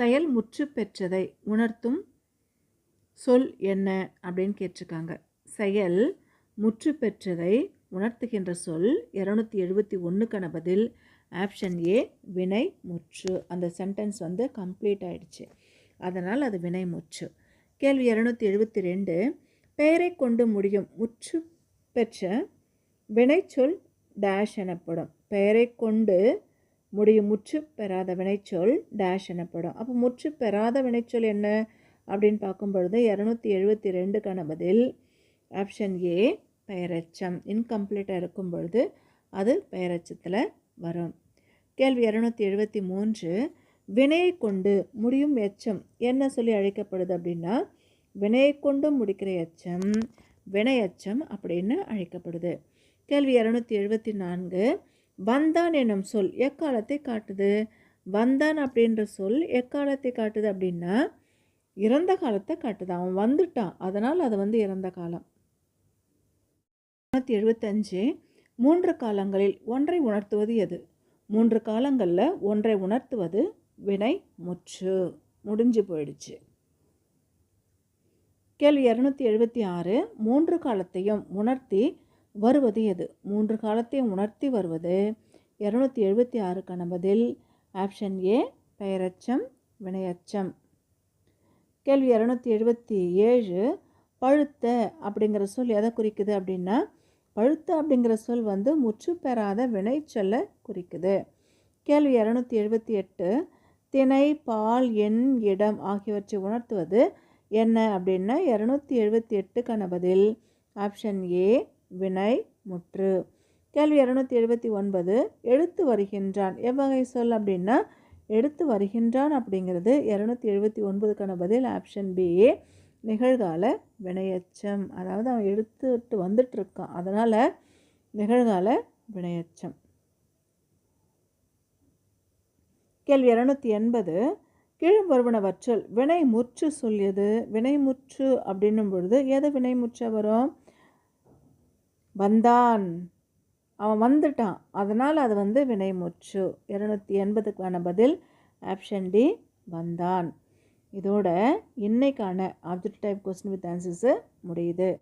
செயல் முற்று பெற்றதை உணர்த்தும் சொல் என்ன அப்படின்னு கேட்டிருக்காங்க. செயல் முற்று பெற்றதை உணர்த்துகின்ற சொல் இரநூத்தி எழுபத்தி ஒன்றுக்கான பதில் ஆப்ஷன் ஏ வினை முற்று. அந்த சென்டென்ஸ் வந்து கம்ப்ளீட் ஆயிடுச்சு. அதனால் அது வினை முற்று. கேள்வி இரநூத்தி எழுபத்தி ரெண்டு பெயரை கொண்டு முடியும் முற்று பெற்ற வினைச்சொல் டேஷ் எனப்படும். பெயரை கொண்டு முடியும். முற்று பெறாத வினைச்சொல் டேஷ் எனப்படும். அப்போ முற்று பெறாத வினைச்சொல் என்ன? அப்படின்னு பார்க்கும் பொழுது இரநூத்தி எழுபத்தி ரெண்டுக்கான பதில் ஆப்ஷன் ஏ பெயரச்சம். இன்கம்ப்ளீட்டாக இருக்கும் பொழுது அது பெயரச்சத்தில் வரும். கேள்வி இரநூத்தி எழுபத்தி மூன்று வினையை கொண்டு முடியும் எச்சம் என்ன சொல்லி அழைக்கப்படுது அப்படின்னா வினையை கொண்டு முடிக்கிற எச்சம் வினையச்சம் அப்படின்னு அழைக்கப்படுது. கேள்வி இரநூத்தி எழுபத்தி நான்கு வந்தான் எனும் சொல் எக்காலத்தை காட்டுது? வந்தான் அப்படின்ற சொல் எக்காலத்தை காட்டுது அப்படின்னா இறந்த காலத்தை காட்டுது. அவன் வந்துட்டான். அதனால் அது வந்து இறந்த காலம். இரநூத்தி எழுபத்தஞ்சு மூன்று காலங்களில் ஒன்றை உணர்த்துவது எது? மூன்று காலங்களில் ஒன்றை உணர்த்துவது வினை முற்று. முடிஞ்சு போயிடுச்சு. கேள்வி இரநூத்தி எழுபத்தி ஆறு. மூன்று காலத்தையும் உணர்த்தி வருவது எது? மூன்று காலத்தையும் உணர்த்தி வருவது. இரநூத்தி எழுபத்தி ஆறுக்கான பதில் ஆப்ஷன் ஏ பெயரச்சம் வினையச்சம். கேள்வி இரநூத்தி எழுபத்தி ஏழு பழுத்த அப்படிங்கிற சொல் எதை குறிக்குது அப்படின்னா பழுத்த அப்படிங்கிற சொல் வந்து முற்று பெறாத வினைச்சொல்லை குறிக்குது. கேள்வி இரநூத்தி எழுபத்தி எட்டு திணை பால் எண் இடம் ஆகியவற்றை உணர்த்துவது என்ன அப்படின்னா இரநூத்தி எழுபத்தி எட்டுக்கான பதில் ஆப்ஷன் ஏ வினை முற்று. கேள்வி இரநூத்தி எழுபத்தி ஒன்பது எடுத்து வருகின்றான். எவ்வகை சொல் அப்படின்னா எடுத்து வருகின்றான் அப்படிங்கிறது இரநூத்தி எழுபத்தி ஒன்பதுக்கான பதில் ஆப்ஷன் பி நிகழ்கால வினையச்சம். அதாவது அவன் எடுத்துட்டு வந்துட்டுருக்கான். அதனால் நிகழ்கால வினையச்சம். கேள்வி இரநூத்தி எண்பது கீழும் வருவனவற்றில் வினை முற்று சொல்லியது வினை முற்று அப்படின்னும் பொழுது எது வினை முற்ற வரும்? வந்தான். அவன் வந்துட்டான். அதனால் அது வந்து வினைமுற்று. இரநூத்தி எண்பதுக்கான பதில் ஆப்ஷன் டி வந்தான். இதோட இன்னைக்கான object type question with answers முடியுது.